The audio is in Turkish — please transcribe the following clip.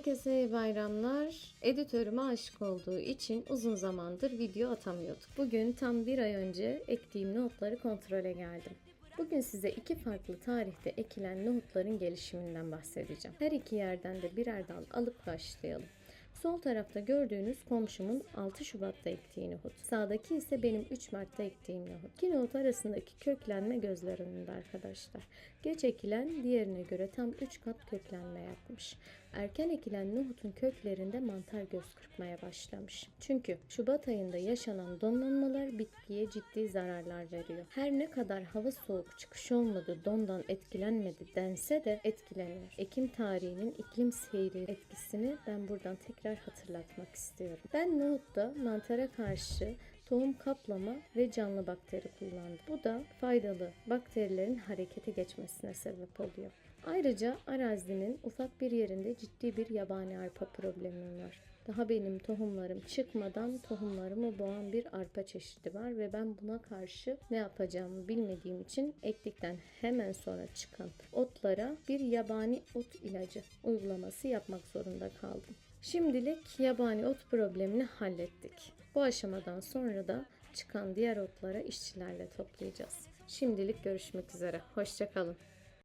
Herkese iyi bayramlar. Editörüme aşık olduğu için uzun zamandır video atamıyorduk. Bugün tam bir ay önce ektiğim nohutları kontrole geldim. Bugün size iki farklı tarihte ekilen nohutların gelişiminden bahsedeceğim. Her iki yerden de birer dal alıp başlayalım. Sol tarafta gördüğünüz komşumun 6 Şubat'ta ektiği nohut. Sağdaki ise benim 3 Mart'ta ektiğim nohut. İki nohut arasındaki köklenme gözler önünde arkadaşlar. Geç ekilen diğerine göre tam 3 kat köklenme yapmış. Erken ekilen nohutun köklerinde mantar göz kırpmaya başlamış. Çünkü Şubat ayında yaşanan donlanmalar bitkiye ciddi zararlar veriyor. Her ne kadar hava soğuk çıkış olmadı, dondan etkilenmedi dense de etkileniyor. Ekim tarihinin iklim seyri etkisini ben buradan tekrar hatırlatmak istiyorum. Ben nohutta mantara karşı tohum kaplama ve canlı bakteri kullandım. Bu da faydalı bakterilerin harekete geçmesine sebep oluyor. Ayrıca arazinin ufak bir yerinde ciddi bir yabani arpa problemim var. Daha benim tohumlarım çıkmadan tohumlarımı boğan bir arpa çeşidi var ve ben buna karşı ne yapacağımı bilmediğim için ektikten hemen sonra çıkan otlara bir yabani ot ilacı uygulaması yapmak zorunda kaldım. Şimdilik yabani ot problemini hallettik. Bu aşamadan sonra da çıkan diğer otlara işçilerle toplayacağız. Şimdilik görüşmek üzere. Hoşçakalın.